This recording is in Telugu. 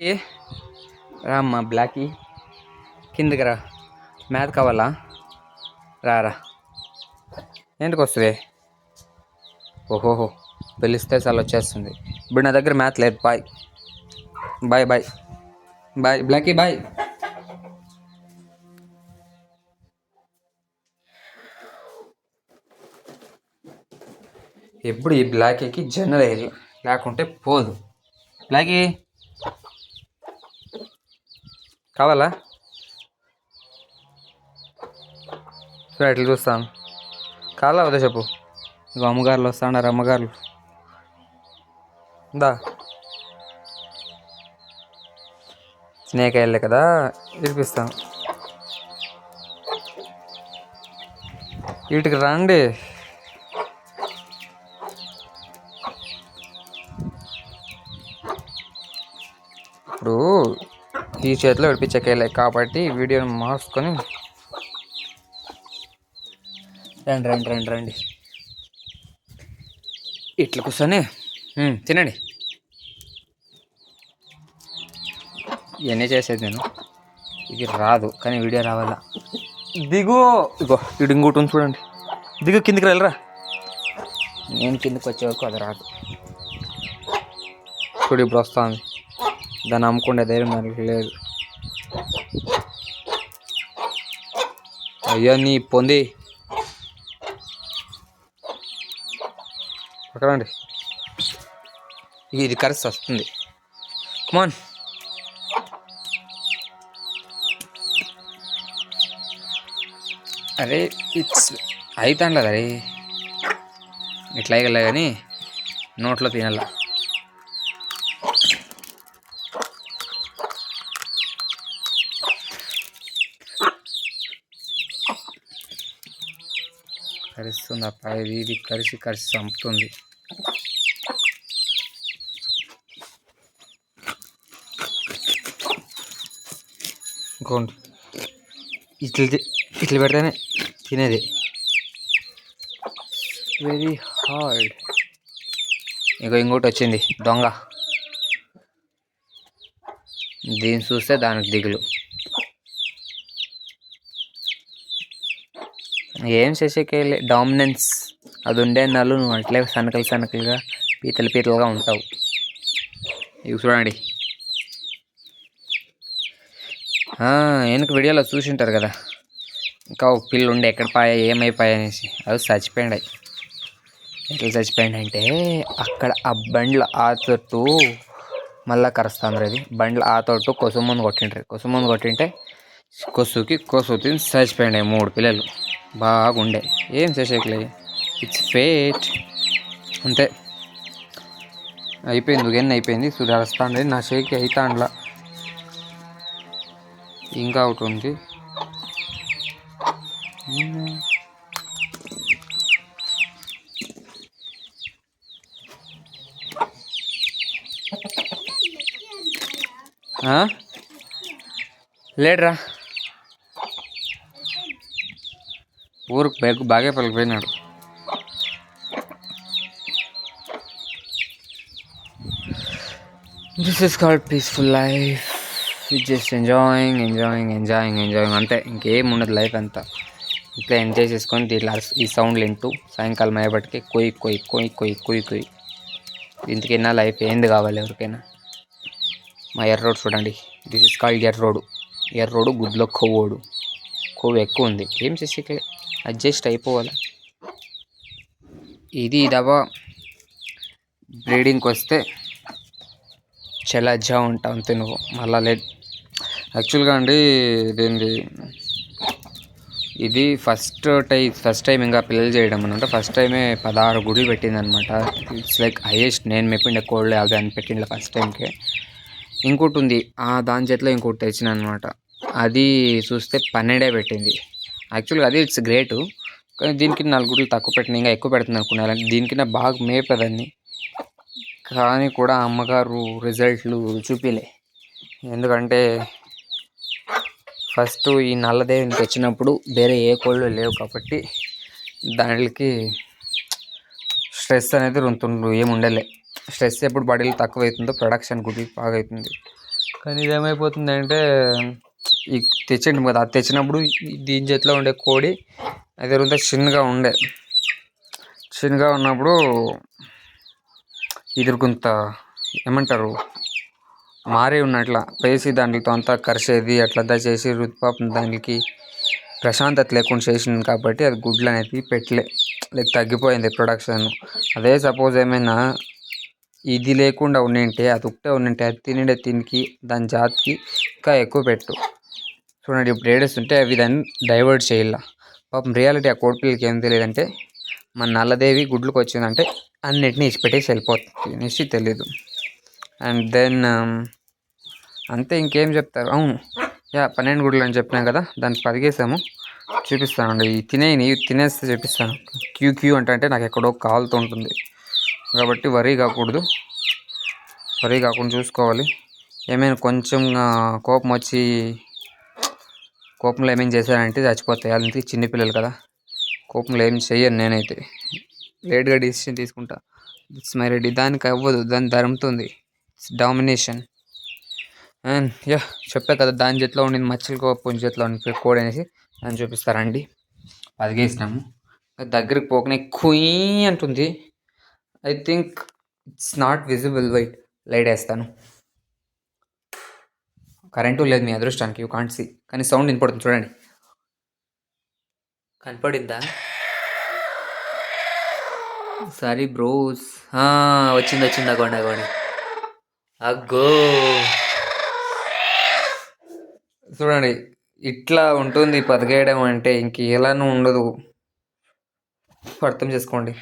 ఏ? రామ్మా బ్లాకీ. కిందికి రా. మ్యాథ్ కావాలా? రారా. ఎందుకు వస్తుంది ఓహోహో పిలిస్తే చాలా వచ్చేస్తుంది. ఇప్పుడు నా దగ్గర మ్యాథ్ లేదు. Bye. Bye bye. Bye Blackie bye. ఎప్పుడు ఈ బ్లాకీకి జనరల్ లేకుంటే పోదు. బ్లాకీ. కావాలా? సరే ఎట్లా చూస్తాను. కావాలా వద్దా చెప్పు? ఇగో అమ్మగారులు వస్తాడారు అమ్మగారులు. దా. స్నేక్ వెళ్ళే కదా ఇరిపిస్తాను. వీటికి రండి. ఇప్పుడు ఈ చేతిలో విడిపించకేలే కాబట్టి వీడియోని మార్చుకొని రండి రండి రండి రండి. ఇట్లా కూర్చొని తినండి. ఇవన్నీ చేసేది నేను. ఇది రాదు కానీ వీడియో రావాలా? దిగు ఇగో ఇటు ఇంకోటి ఉంది చూడండి. దిగు కిందికి వెళ్ళరా? నేను కిందికి వచ్చే వరకు అది రాదు. ఇప్పుడు ఇప్పుడు వస్తుంది. దాన్ని అమ్ముకునే ధైర్యం నాకు లేదు. అయ్యో నీ పొంది. అక్కడండి ఇది కరెక్ట్ వస్తుంది. కమాన్ అరే ఇట్స్ అవుతాండ్ల అరే ఇట్లా అయ్యగల కానీ నోట్లో తినాల? కరుస్తుంది అప్ప ఇది ఇది కరిసి కరిసి చంపుతుంది. ఇంకోండి ఇట్లా ఇట్లా పెడితేనే తినేది. వెరీ హార్డ్ ఇక ఇంకోటి వచ్చింది. దొంగ. దీన్ని చూస్తే దానికి దిగులు. ఏం చేసేకెళ్ళి డామినెన్స్ అది ఉండే నాళ్ళు నువ్వు అట్లే సనకలు సనకలుగా పీతలు పీతలుగా ఉంటావు. ఇవి చూడండి. వెనక వీడియోలో చూసింటారు కదా? ఇంకా ఒక పిల్లు ఉండే ఎక్కడ పాయ ఏమైపోయా అనేసి. అది చచ్చిపోయాయి ఎట్లా చచ్చిపోయాడు అంటే అక్కడ ఆ బండ్ల ఆ తొట్టు మళ్ళా కరుస్తాండ్రు అది. బండ్ల ఆ తొట్టు కొసు ముందు కొట్టిండ్రు. కొసు ముందు కొట్టింటే కొసుకి కొసు తిని చచ్చిపోయాయి మూడు పిల్లలు. బాగుండే. ఏం చేసేకలే ఇట్స్ ఫేట్ అంతే. అయిపోయింది ఉగెన్ అయిపోయింది. సుధారుస్తాండి నా షేక్ అవుతాండ్లా ఇంకా ఒకటి ఉంది. లేట్రా. ఊరుకు బెగ్ బాగా పలికిపోయినాడు this is called peaceful life just enjoying enjoying enjoying enjoying అంతే ఇంకేం ఉండదు లైఫ్ అంతా. ఇట్లా ఎంజాయ్ చేసుకొని ఇట్లా ఈ సౌండ్లు వింటూ సాయంకాలం అయ్యేపటికి కొయ్యి కొయ్యి కొయ్యి కొయ్యి కొయ్యి కొయ్యి ఇంతకైనా లైఫ్ ఏంది కావాలి ఎవరికైనా? మా ఎర్ర రోడ్ చూడండి. దిస్ ఇస్ కాల్డ్ ఎర్ర రోడ్. ఎర్ర రోడ్ గుడ్లో కొవ్వోడు కొవ్వు ఎక్కువ ఉంది. ఏం చేసేకే అడ్జస్ట్ అయిపోవాలి. ఇది దవా బ్రీడింగ్కి వస్తే చాలా అజ్జా ఉంటావు అంతే నువ్వు. మళ్ళా లేదు యాక్చువల్గా అండి ఇదేంది? ఇది ఫస్ట్ టైం ఫస్ట్ టైం ఇంకా పిల్లలు చేయడం అనమాట ఫస్ట్ టైమే పదహారు గుడి పెట్టింది అనమాట ఇట్స్ లైక్ హైయెస్ట్ నేను మెప్పిండే కోళ్ళు అవి అని పెట్టిండే ఫస్ట్ టైంకే ఇంకోటి ఉంది. ఆ దాని చేతిలో ఇంకోటి తెచ్చిన అనమాట అది చూస్తే పన్నెండే పెట్టింది. యాక్చువల్గా అది ఇట్స్ గ్రేట్. కానీ దీనికి నాలుగు గుడ్లు తక్కువ పెట్టిన ఇంకా ఎక్కువ పెడుతుంది అనుకున్నాను దీనికి నా బాగా మేపేదాన్ని. కానీ కూడా అమ్మగారు రిజల్ట్లు చూపిలే. ఎందుకంటే ఫస్ట్ ఈ నల్లదేవిని తెచ్చినప్పుడు వేరే ఏ కోళ్ళు లేవు కాబట్టి దానికి స్ట్రెస్ అనేది రుంతుండ్రు ఏముండలే స్ట్రెస్ ఎప్పుడు బాడీలో తక్కువ అవుతుందో ప్రొడక్షన్ గుడి బాగా అవుతుంది కానీ ఇదేమైపోతుందంటే ఈ తెచ్చిండు కదా అది తెచ్చినప్పుడు దీని చేతిలో ఉండే కోడి అది రోజు చిన్నగా ఉండే. చిన్నగా ఉన్నప్పుడు ఇది కొంత ఏమంటారు? మారి ఉన్నట్ల వేసి దాంట్లో అంతా కరిసేది అట్లంతా చేసి రుతుపాపం దానికి ప్రశాంతత లేకుండా చేసింది కాబట్టి అది గుడ్లు అనేది పెట్టలే. లైక్ తగ్గిపోయింది ప్రొడక్షన్ అదే సపోజ్ ఏమైనా ఇది లేకుండా ఉండింటే అది ఒకటే ఉండింటే అది తినిండే తినికి దాని జాతికి ఇంకా ఎక్కువ పెట్టు. చూడండి ఇప్పుడు ఉంటే అవి దాన్ని డైవర్ట్ చేయాల. పాపం రియాలిటీ ఆ కోడిపిల్లకి ఏం తెలియదంటే మన నల్లదేవి గుడ్లకు వచ్చిందంటే అన్నిటిని ఇచ్చిపెట్టేసి వెళ్ళిపోతుంది. అనేసి తెలీదు. అండ్ దెన్ um, అంతే ఇంకేం చెప్తారు? అవును. యా పన్నెండు గుడ్లు అని చెప్పినాం కదా దాన్ని పదిగేసాము చూపిస్తానండి. ఈ తినేయని తినేస్తే చూపిస్తాను. క్యూ క్యూ అంటే అంటే నాకు ఎక్కడో కాలుతూ ఉంటుంది. కాబట్టి వరీ కాకూడదు. వరీ కాకుండా చూసుకోవాలి. ఏమైనా కొంచెం కోపం వచ్చి కోపంలో ఏమేమి చేశానంటే చచ్చిపోతాయి. అందుకే చిన్నపిల్లలు కదా. కోపంలో ఏం చెయ్యను నేనైతే. లేట్గా డిసిషన్ తీసుకుంటా. ఇట్స్ మై రెడీ దానికి అవ్వదు. దాని ధరుముతుంది ఇట్స్ డామినేషన్ అండ్ యా చెప్పా కదా దాని చేతిలో ఉండింది మచ్చలు కోపం చేతిలో ఉండి కోడ్ అనేసి. దాన్ని చూపిస్తారండి పదిగేసినాము దగ్గరికి పోకనే కుయ్ అంటుంది. I think it's not visible white light వేస్తాను. కరెంటు లేదు మీ అదృష్టానికి యూ కాంట్ సీ. కానీ సౌండ్ వినపడుతుంది చూడండి. కనపడిందా? Sorry bros. వచ్చింది వచ్చింది అగోండి అగోండి. అగ్గో. చూడండి ఇట్లా ఉంటుంది బతికేయడం అంటే ఇంక ఎలానూ ఉండదు. అర్థం చేసుకోండి.